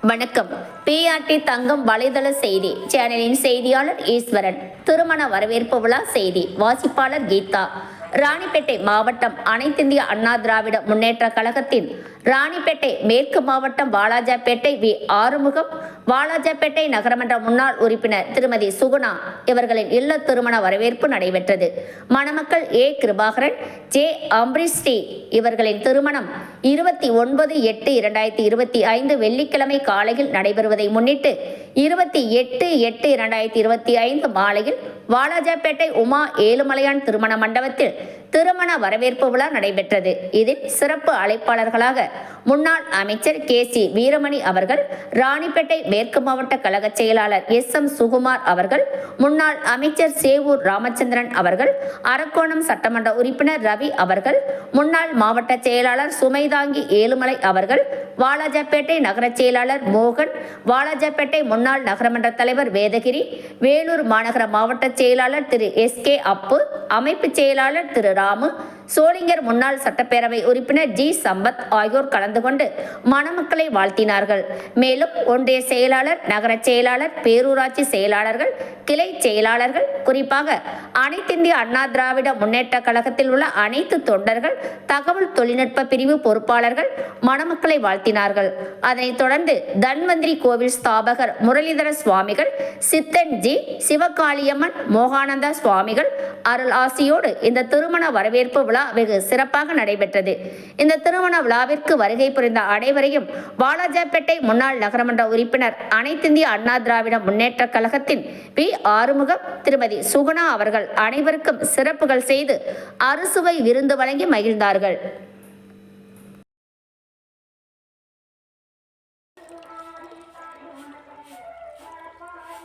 வணக்கம். பிஆர்டி தங்கம் வலைதள செய்தி. சேனலின் செய்தியாளர் ஈஸ்வரன். திருமண வரவேற்பு விழா செய்தி. வாசிப்பாளர் கீதா. ராணிப்பேட்டை மாவட்டம் அனைத்திந்திய அண்ணா திராவிட முன்னேற்ற கழகத்தின் ராணிப்பேட்டை மேற்கு மாவட்டம் வாலாஜாப்பேட்டை வி ஆறுமுகம் வாலாஜாப்பேட்டை நகரமன்ற முன்னாள் உறுப்பினர் திருமதி சுகுணா இவர்களின் இல்ல திருமண வரவேற்பு நடைபெற்றது. மணமக்கள் ஏ. கிருபாகரன் ஜே. அம்பரீஷ் ஸ்ரீ இவர்களின் திருமணம் இருபத்தி ஒன்பது எட்டு இரண்டாயிரத்தி இருபத்தி ஐந்து வெள்ளிக்கிழமை காலையில் நடைபெறுவதை முன்னிட்டு இருபத்தி எட்டு எட்டு இரண்டாயிரத்தி இருபத்தி ஐந்து மாலையில் வாலாஜாப்பேட்டை உமா ஏழுமலையான் திருமண மண்டபத்தில் திருமண வரவேற்பு விழா நடைபெற்றது. இதில் சிறப்பு அழைப்பாளர்களாக முன்னாள் அமைச்சர் கே சி வீரமணி அவர்கள் ராணிப்பேட்டை மேற்கு மாவட்ட கழக செயலாளர் எஸ் எம் சுகுமார் அவர்கள் முன்னாள் அமைச்சர் சேவூர் ராமச்சந்திரன் அவர்கள் அரக்கோணம் சட்டமன்ற உறுப்பினர் ரவி அவர்கள் முன்னாள் மாவட்ட செயலாளர் சுமைதாங்கி ஏழுமலை அவர்கள் வாலாஜாப்பேட்டை நகர செயலாளர் மோகன் வாலாஜாப்பேட்டை முன்னாள் நகரமன்ற தலைவர் வேதகிரி வேலூர் மாநகர மாவட்ட செயலாளர் திரு எஸ் கே அப்பு அமைப்பு செயலாளர் திரு ராமு சோளிங்கர் முன்னாள் சட்டப்பேரவை உறுப்பினர் ஜி சம்பத் ஆகியோர் கலந்து கொண்டு மணமக்களை வாழ்த்தினார்கள். மேலும் ஒன்றிய செயலாளர் நகர செயலாளர் பேரூராட்சி செயலாளர்கள் கிளை செயலாளர்கள் குறிப்பாக அனைத்திந்திய அண்ணா திராவிட முன்னேற்ற கழகத்தில் உள்ள அனைத்து தொண்டர்கள் தகவல் தொழில்நுட்ப பிரிவு பொறுப்பாளர்கள் மணமக்களை வாழ்த்தினார்கள். அதனைத் தொடர்ந்து தன்வந்திரி கோவில் ஸ்தாபகர் முரளிதர சுவாமிகள் சித்தன்ஜி சிவகாளியம்மன் மோகானந்தா சுவாமிகள் அருள் ஆசியோடு இந்த திருமண வரவேற்பு விழா வெகு சிறப்பாக நடைபெற்றது. இந்த திருமண விழாவிற்கு வருகை புரிந்த அனைவரையும் வாலாஜாப்பேட்டை முன்னாள் நகரமன்ற உறுப்பினர் அனைத்திந்திய அண்ணா திராவிட முன்னேற்ற கழகத்தின் பி ஆறுமுகம் திருமதி சுகுணா அவர்கள் அனைவருக்கும் சிறப்புகள் செய்து அறுசுவை விருந்து வழங்கி மகிழ்ந்தார்கள்.